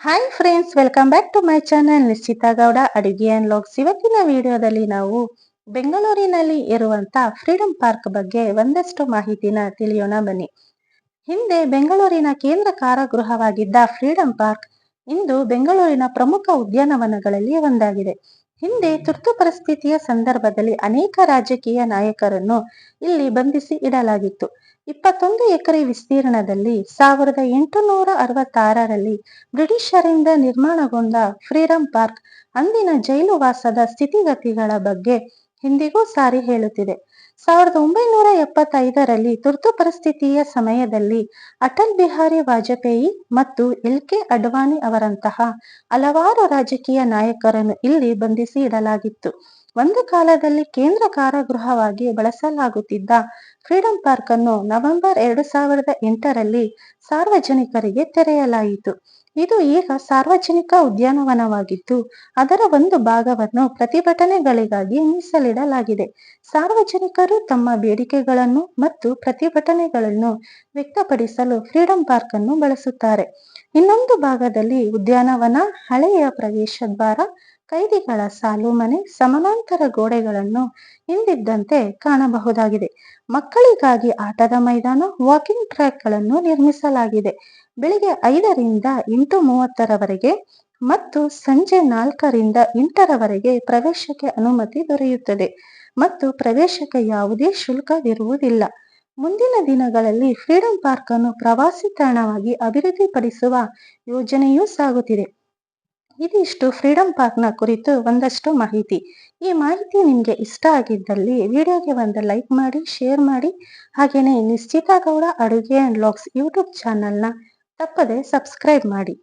Hi friends welcome back to my channel Nishchita Gowda, ಅಡುಗೆ and logs ಇವತ್ತಿನ ವಿಡಿಯೋದಲ್ಲಿ ನಾವು ಬೆಂಗಳೂರಿನಲ್ಲಿ ಇರುವಂತ ಫ್ರೀಡಂ ಪಾರ್ಕ್ ಬಗ್ಗೆ ಒಂದಷ್ಟು ಮಾಹಿತಿನ ತಿಳಿಯೋಣ ಬನ್ನಿ. ಹಿಂದೆ ಬೆಂಗಳೂರಿನ ಕೇಂದ್ರ ಕಾರಾಗೃಹವಾಗಿದ್ದ ಫ್ರೀಡಂ ಪಾರ್ಕ್ ಇಂದು ಬೆಂಗಳೂರಿನ ಪ್ರಮುಖ ಉದ್ಯಾನವನಗಳಲ್ಲಿ ಒಂದಾಗಿದೆ. ಹಿಂದೆ ತುರ್ತು ಪರಿಸ್ಥಿತಿಯ ಸಂದರ್ಭದಲ್ಲಿ ಅನೇಕ ರಾಜಕೀಯ ನಾಯಕರನ್ನು ಇಲ್ಲಿ ಬಂಧಿಸಿ ಇಡಲಾಗಿತ್ತು. ಇಪ್ಪತ್ತೊಂದು ಎಕರೆ ವಿಸ್ತೀರ್ಣದಲ್ಲಿ ಸಾವಿರದ ಎಂಟುನೂರ ಅರವತ್ತಾರರಲ್ಲಿ ಬ್ರಿಟಿಷರಿಂದ ನಿರ್ಮಾಣಗೊಂಡ ಫ್ರೀಡಂ ಪಾರ್ಕ್ ಅಂದಿನ ಜೈಲುವಾಸದ ಸ್ಥಿತಿಗತಿಗಳ ಬಗ್ಗೆ ಇಂದಿಗೂ ಸಾರಿ ಹೇಳುತ್ತಿದೆ. ಸಾವಿರದ ಒಂಬೈನೂರ ಎಪ್ಪತ್ತೈದರಲ್ಲಿ ತುರ್ತು ಪರಿಸ್ಥಿತಿಯ ಸಮಯದಲ್ಲಿ ಅಟಲ್ ಬಿಹಾರಿ ವಾಜಪೇಯಿ ಮತ್ತು ಎಲ್ ಕೆ ಅಡ್ವಾಣಿ ಅವರಂತಹ ಹಲವಾರು ರಾಜಕೀಯ ನಾಯಕರನ್ನು ಇಲ್ಲಿ ಬಂಧಿಸಿ ಇಡಲಾಗಿತ್ತು. ಒಂದು ಕಾಲದಲ್ಲಿ ಕೇಂದ್ರ ಕಾರಾಗೃಹವಾಗಿ ಬಳಸಲಾಗುತ್ತಿದ್ದ ಫ್ರೀಡಂ ಪಾರ್ಕ್ ಅನ್ನು ನವೆಂಬರ್ ಎರಡು ಸಾವಿರದ ಎಂಟರಲ್ಲಿ ಸಾರ್ವಜನಿಕರಿಗೆ ತೆರೆಯಲಾಯಿತು. ಇದು ಈಗ ಸಾರ್ವಜನಿಕ ಉದ್ಯಾನವನವಾಗಿದ್ದು, ಅದರ ಒಂದು ಭಾಗವನ್ನು ಪ್ರತಿಭಟನೆಗಳಿಗಾಗಿ ಮೀಸಲಿಡಲಾಗಿದೆ. ಸಾರ್ವಜನಿಕರು ತಮ್ಮ ಬೇಡಿಕೆಗಳನ್ನು ಮತ್ತು ಪ್ರತಿಭಟನೆಗಳನ್ನು ವ್ಯಕ್ತಪಡಿಸಲು ಫ್ರೀಡಂ ಪಾರ್ಕ್ ಅನ್ನು ಬಳಸುತ್ತಾರೆ. ಇನ್ನೊಂದು ಭಾಗದಲ್ಲಿ ಉದ್ಯಾನವನ ಹಳೆಯ ಪ್ರವೇಶ ದ್ವಾರ ಕೈದಿಗಳ ಸಾಲು ಮನೆ ಸಮಾನಾಂತರ ಗೋಡೆಗಳನ್ನು ಹಿಂದಿದ್ದಂತೆ ಕಾಣಬಹುದಾಗಿದೆ. ಮಕ್ಕಳಿಗಾಗಿ ಆಟದ ಮೈದಾನ ವಾಕಿಂಗ್ ಟ್ರ್ಯಾಕ್ಗಳನ್ನು ನಿರ್ಮಿಸಲಾಗಿದೆ. ಬೆಳಿಗ್ಗೆ ಐದರಿಂದ ಎಂಟು ಮೂವತ್ತರವರೆಗೆ ಮತ್ತು ಸಂಜೆ ನಾಲ್ಕರಿಂದ ಎಂಟರವರೆಗೆ ಪ್ರವೇಶಕ್ಕೆ ಅನುಮತಿ ದೊರೆಯುತ್ತದೆ. ಮತ್ತು ಪ್ರವೇಶಕ್ಕೆ ಯಾವುದೇ ಶುಲ್ಕವಿರುವುದಿಲ್ಲ. ಮುಂದಿನ ದಿನಗಳಲ್ಲಿ ಫ್ರೀಡಂ ಪಾರ್ಕ್ ಅನ್ನು ಪ್ರವಾಸಿ ತಾಣವಾಗಿ ಅಭಿವೃದ್ಧಿಪಡಿಸುವ ಯೋಜನೆಯೂ ಸಾಗುತ್ತಿದೆ. ಇದಿಷ್ಟು ಫ್ರೀಡಂ ಪಾರ್ಕ್ನ ಕುರಿತು ಒಂದಷ್ಟು ಮಾಹಿತಿ. ಈ ಮಾಹಿತಿ ನಿಮಗೆ ಇಷ್ಟ ಆಗಿದ್ದಲ್ಲಿ ವಿಡಿಯೋಗೆ ಒಂದು ಲೈಕ್ ಮಾಡಿ, ಶೇರ್ ಮಾಡಿ. ಹಾಗೆಯೇ ನಿಶ್ಚಿತ ಗೌಡ ಅಡುಗೆ ಅಂಡ್ ಲಾಗ್ಸ್ ಯೂಟ್ಯೂಬ್ ಚಾನಲ್ನ ತಪ್ಪದೆ ಸಬ್ಸ್ಕ್ರೈಬ್ ಮಾಡಿ.